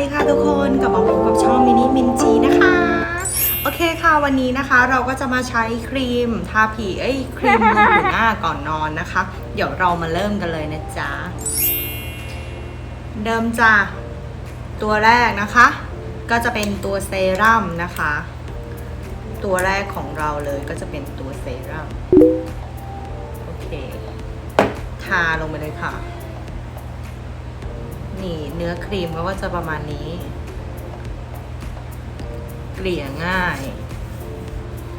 ดีค่ะทุกคนกลับมาพบกับช่องมินิมินจีนะคะ โอเคค่ะวันนี้นะคะเราก็จะมาใช้ครีมทาผีเอ้ยครีมบำรุงหน้าก่อนนอนนะคะ เดี๋ยวเรามาเริ่มกันเลยนะจ๊ะ เดิมจ้ะตัวแรกนะคะ ก็จะเป็นตัวเซรั่มนะคะ ตัวแรกของเราเลยก็จะเป็นตัวเซรั่มโอเค ทาลงไปเลยค่ะ นี่เนื้อครีมก็จะประมาณนี้ เกลี่ยง่าย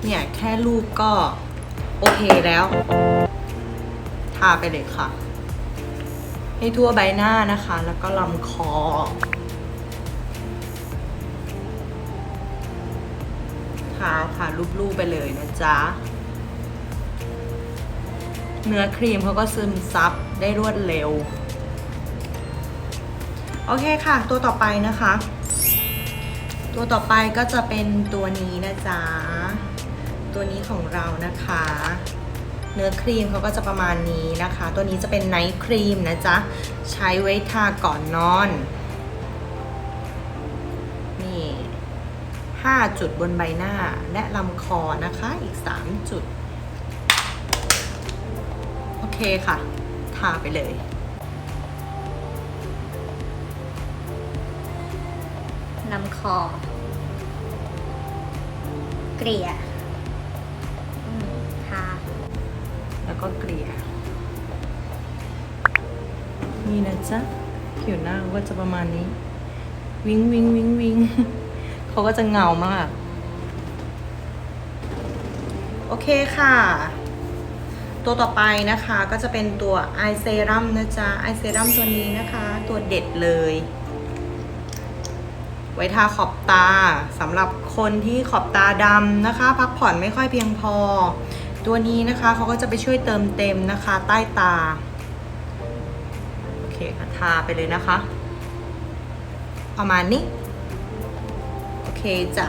เนี่ยแค่ลูกก็ โอเคแล้ว ทาไปเลยค่ะ ให้ทั่วใบหน้านะคะ แล้วก็ลำคอทาค่ะรูปๆไปเลยนะจ๊ะ เนื้อครีมเขาก็ซึมซับได้รวดเร็ว โอเคค่ะ ตัวต่อไปนะคะ ตัวต่อไปก็จะเป็นตัวนี้นะจ๊ะ ตัวนี้ของเรานะคะ เนื้อครีมเขาก็จะประมาณนี้นะคะ ตัวนี้จะเป็นไนท์ครีมนะจ๊ะ ใช้ไว้ทาก่อนนอน นี่5จุดบนใบหน้าและลำคอนะคะ อีก3จุด โอเคค่ะ ทาไปเลย ลำคอ เกลี่ยทาแล้วก็เกลี่ย นี่นะจ๊ะ ผิวหน้าเขาก็จะประมาณนี้ วิงวิงวิงวิงเขาก็จะเงามาก โอเคค่ะตัวต่อไปนะคะก็จะเป็นตัวไอเซรัมนะจ๊ะไอเซรัมตัวนี้นะคะ ตัวเด็ดเลย ไว้ทาขอบตาสำหรับคนที่ขอบตาดำนะคะ พักผ่อนไม่ค่อยเพียงพอ ตัวนี้นะคะเขาก็จะไปช่วยเติมเต็มนะคะ ใต้ตา โอเคค่ะทาไปเลยนะคะ ประมาณนี้ โอเคจ้ะ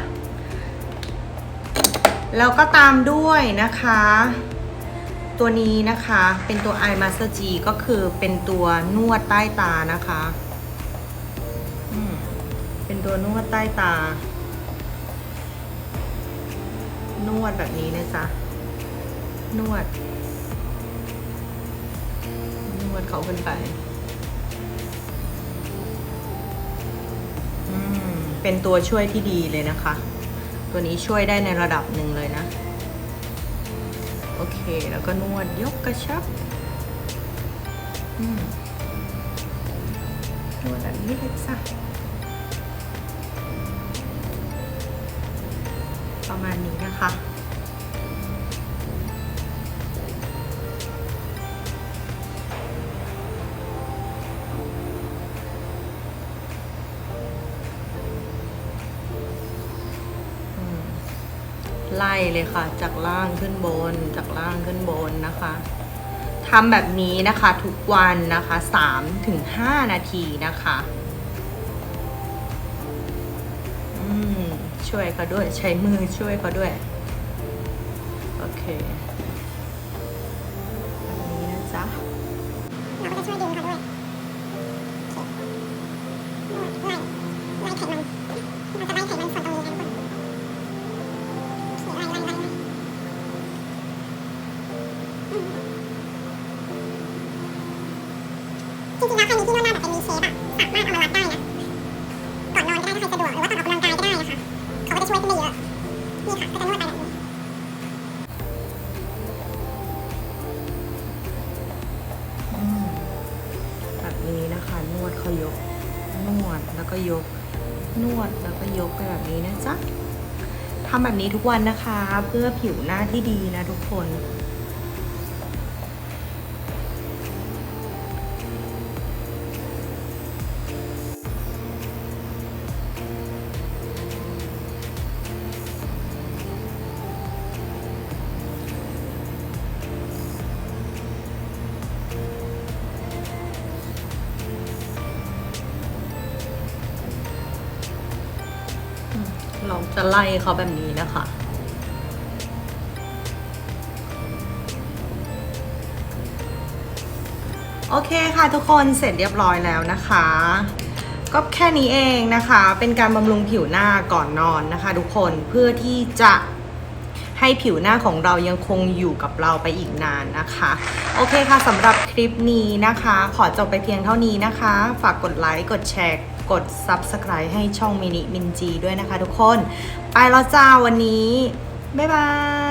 แล้วก็ตามด้วยนะคะ ตัวนี้นะคะเป็นตัว Eye Master G ก็คือเป็นตัวนวดใต้ตานะคะ ตัวนวดใต้ตา นวดแบบนี้นะจ๊ะ นวด นวดเขาขึ้นไปอืมเป็นตัวช่วยที่ดีเลยนะคะ ตัวนี้ช่วยได้ในระดับหนึ่งเลยนะ โอเค แล้วก็นวดยกกระชับนวดแบบนี้เลยจ้ะ ประมาณนี้นะคะ ไล่เลยค่ะ จากล่างขึ้นบน จากล่างขึ้นบนนะคะทำแบบนี้นะคะทุกวันนะคะ3ถึง5นาทีนะคะ ช่วยเขาด้วย ใช้มือช่วยเขาด้วย โอเคแบบนี้นะจ๊ะเราก็จะช่วยดึงเขาด้วยโอเคนวดไล่ไล่ไขมันเราจะไล่ไขมันส่วนตรงนี้นะทุกคนโอเคไล่ไล่ไล่ไล่อืมจริงๆแล้วใครมีที่นวดหน้าแบบเป็นมีเชฟอะสามารถเอามาวัดได้นะก่อนนอนก็ได้ถ้าใครสะดวกหรือว่าตอน ขึ้นได้เยอะนี่ค่ะก็จะนวดไปแบบนี้แบบนี้นะคะนวดเขายก นวดแล้วก็ยก นวดแล้วก็ยกไปแบบนี้นะจ๊ะทำแบบนี้ทุกวันนะคะ เพื่อผิวหน้าที่ดีนะทุกคน จะไล่เขาแบบนี้นะคะ โอเคค่ะทุกคนเสร็จเรียบร้อยแล้วนะคะ ก็แค่นี้เองนะคะ เป็นการบำรุงผิวหน้าก่อนนอนนะคะ ทุกคนเพื่อที่จะให้ผิวหน้าของเรายังคงอยู่กับเราไปอีกนานนะคะ โอเคค่ะสำหรับคลิปนี้นะคะ ขอจบไปเพียงเท่านี้นะคะ ฝากกดไลค์กดแชร์ กด Subscribe ให้ช่องมินิมินจีด้วยนะคะทุกคน ไปแล้วจ้าวันนี้ บ๊ายบาย